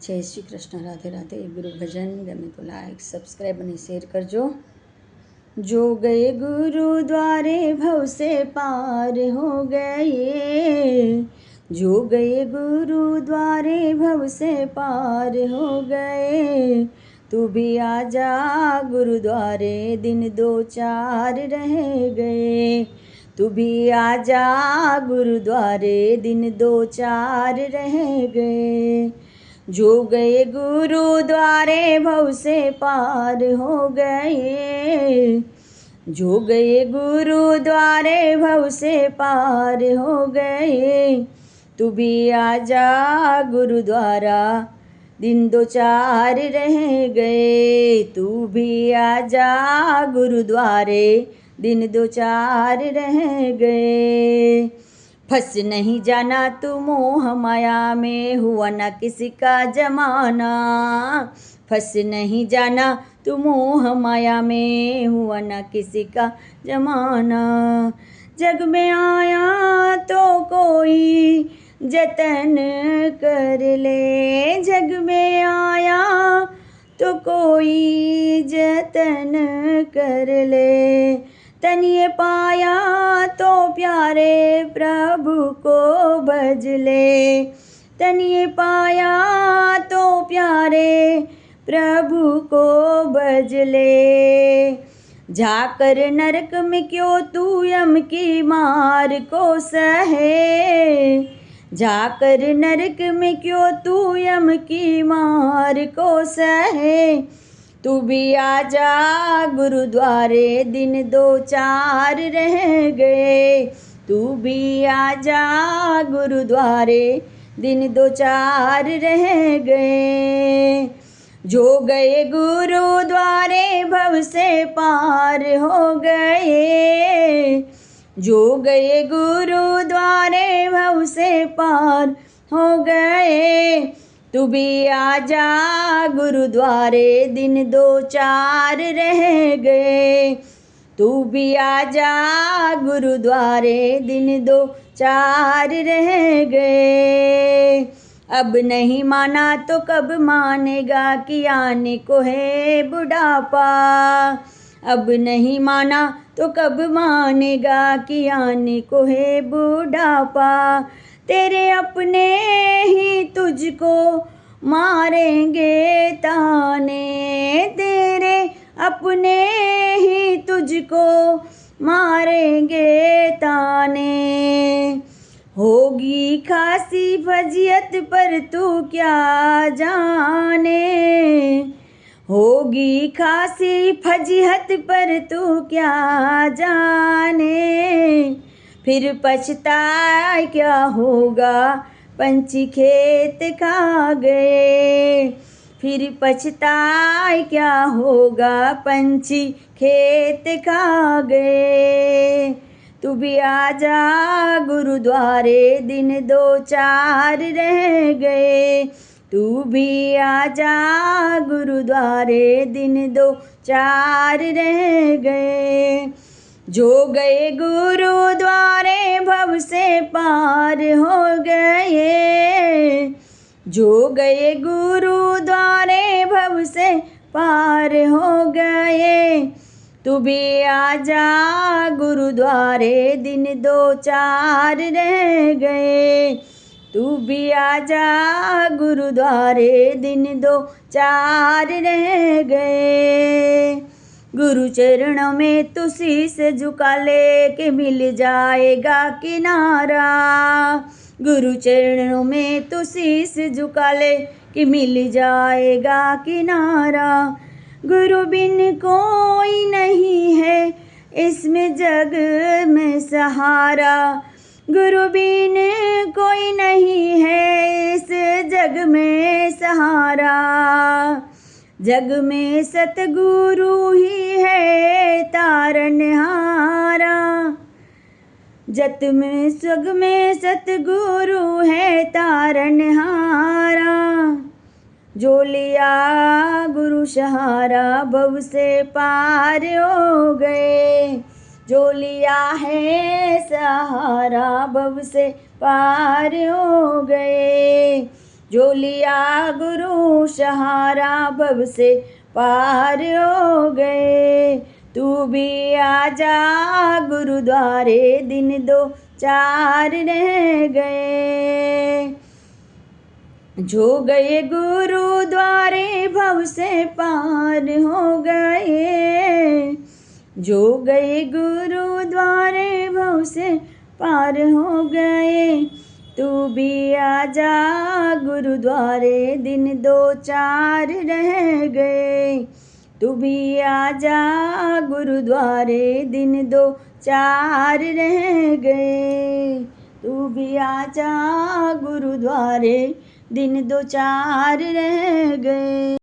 જય શ્રી કૃષ્ણ રાધે રાધે ગુરુ ભજન ગમે તો લાઈક સબસ્ક્રાઈબ અને શેર કરજો जो गए गुरुद्वारे भव से पार हो गए जो गए गुरुद्वारे भव से पार हो गए तू भी आजा गुरुद्वारे दिन दो चार रह गए तू भी आजा गुरुद्वारे दिन दो चार रह गए जो गए गुरुद्वारे भव से पार हो गए। जो गए गुरुद्वारे भव से पार हो गए। तू भी आ आजा गुरुद्वारा, दिन दो चार रह गए। तू भी आ आजा गुरुद्वारे, दिन दो चार रह गए। फंस नहीं जाना तू मोह माया में हुआ ना किसी का जमाना। फंस नहीं जाना तू मोह माया में हुआ ना किसी का जमाना। जग में आया तो कोई जतन कर ले। जग में आया तो कोई जतन कर ले। तनिए पाया तो प्यारे प्रभु को भज ले। तनिए पाया तो प्यारे प्रभु को भज ले। जाकर नरक में क्यों तू यम की मार को सहे? जाकर नरक में क्यों तू यम की मार को सहे? तू भी आ जा गुरुद्वारे, दिन दो चार रह गए। तू भी आ जा गुरुद्वारे, दिन दो चार रह गए। जो गए गुरुद्वारे, भव से पार हो गए। जो गए गुरुद्वारे, भव से पार हो गए। तू भी आ जा गुरुद्वारे, दिन दो चार रह गए। तू भी आ जा गुरुद्वारे, दिन दो चार रह गए। अब नहीं माना तो कब मानेगा कि आने को है बुढ़ापा। अब नहीं माना तो कब मानेगा कि आने को है बुढ़ापा। तेरे अपने तुझको मारेंगे ताने, तेरे अपने ही तुझको मारेंगे ताने। होगी खासी फजियत पर तू क्या जाने? होगी खासी फजियत पर तू क्या जाने? फिर पछताए क्या होगा? पंछी खेत खा गए फिर पछताए क्या होगा? पंछी खेत खा गए तू भी आ जा गुरुद्वारे, दिन दो चार रह गए। तू भी आ जा गुरुद्वारे, दिन दो चार रह गए। जो गए गुरुद्वारे भव से पार हो गए। जो गए गुरुद्वारे भव से पार हो गए। तू भी आजा गुरुद्वारे, दिन दो चार रह गए। तू भी आजा गुरुद्वारे, दिन दो चार रह गए। गुरु चरणों में तू शीस झुका ले के मिल जाएगा किनारा। गुरु चरणों में तू शीस झुका ले कि मिल जाएगा किनारा। गुरु बिन कोई नहीं है इसमें जग में सहारा। गुरु बिन कोई नहीं है इस जग में सहारा। जग में सतगुरु ही है तारनहारा जत में सग में सतगुरु है तारनहारा जो लिया गुरु सहारा भव से पार हो गए। जो लिया है सहारा, भव से पार हो गए। जो लिया गुरु सहारा भव से पार हो गए। तू भी आजा गुरुद्वारे, दिन दो चार रह गए। जो गए गुरुद्वारे, भव से पार हो गए। जो गए गुरुद्वारे, भव से पार हो गए। तू भी आ जा गुरुद्वारे, दिन दो चार रह गए। तू भी आ जा गुरुद्वारे, दिन दो चार रह गए। तू भी आ जा गुरुद्वारे, दिन दो चार रह गए।